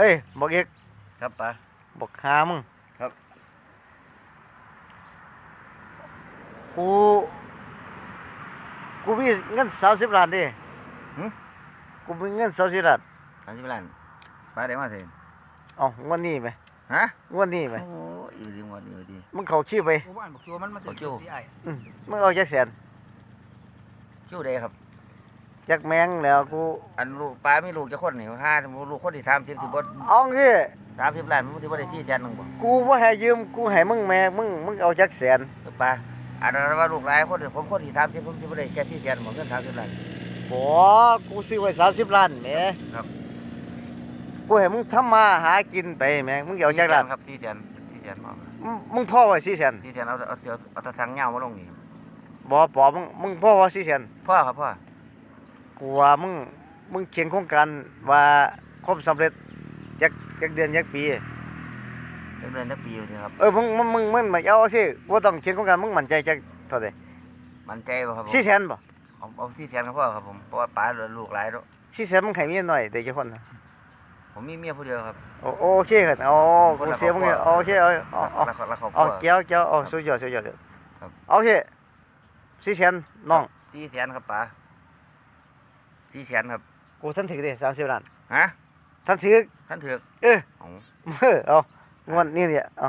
เฮ้ยบอกเอกครับป๋าบอกหามึงครับกูกูมีเงินสามสิบล้านดิหึกูมีเงินสามสิบล้านสามสิบล้านป๋าได้มาเถอะเอ๋องวดนี้ไหมฮะงวดนี้ไหมโอ้ยอยู่ดีหมดอยู่ดีมึงเข้าชื่อไปผมอ่านบอกอยู่ว่ามันมาบอกเสีอยู่ยที่ไอ้อืมมึงเอาจักแสนคิวได้ครับ จักแมงแล้วกูอันลูกป๋ามีลูกจะคนนี่ห้าลูกคนที่สามสิบสิบบ่เอ้องที่สามสิบล้านมันสิบ่ได้ที่แสนหนึงบ่กูว่าให้ยืมกูให้มึงแม่มึงมึงเอาจักแสนเออป๋าอันนั้นว่าลูกหลายคนผมคนที่สามสิบผมสิบ่ได้แค่ที่แสนผมเงินสามสิบล้านบ่กูซื้อไว้สามสิบล้านแหมครับกูให้มึงทำมาหากินไปแหม่มึงเอาจักล้านครับสี่แสนสี่แสนพอมึงมึงพ่อไว้สี่แสนสี่แสนเอาเอาเสียวเอาตะทางเงามาลงนี่บ่ปอมึงมึงพ่อว่าสี่แสนพ่อครับพ่อ กูว่ามึงมึงเขียนโครงการว่าความสำเร็จจักจักเดือนจักปี จักเดือนจักปีอยู่นี่ครับ เออมึงมึงมึงมึงมาเอาสิว่าต้องเขียนโครงการมึงมั่นใจจักเท่าใดมันใจบ่ครับผมสี่แสนบ่เอาเอาสี่แสนครับพ่อครับผมเพราะว่าป๋าเหลือลูกหลายแล้วสี่แสนมึงให้เมียหน่อยเดี๋ยวจะคนน่ะผมมีเมียผู้เดียวครับโอโอเคครับโอ้กูเสียมึงเนี่ยโอเคเอาเอาเอาแล้วเขาแล้วเขาเอาพ่อเกี่ยวเกี่ยวเอาสุดยอดสุดยอดครับโอเคสี่แสนน้องสี่แสนครับป๋า สี่แสนครับ กูท่านถือดิสามสิบล้านฮะท่านถือท่านถือกเออ เอา เออเอางวดนี้เนี่ยเอา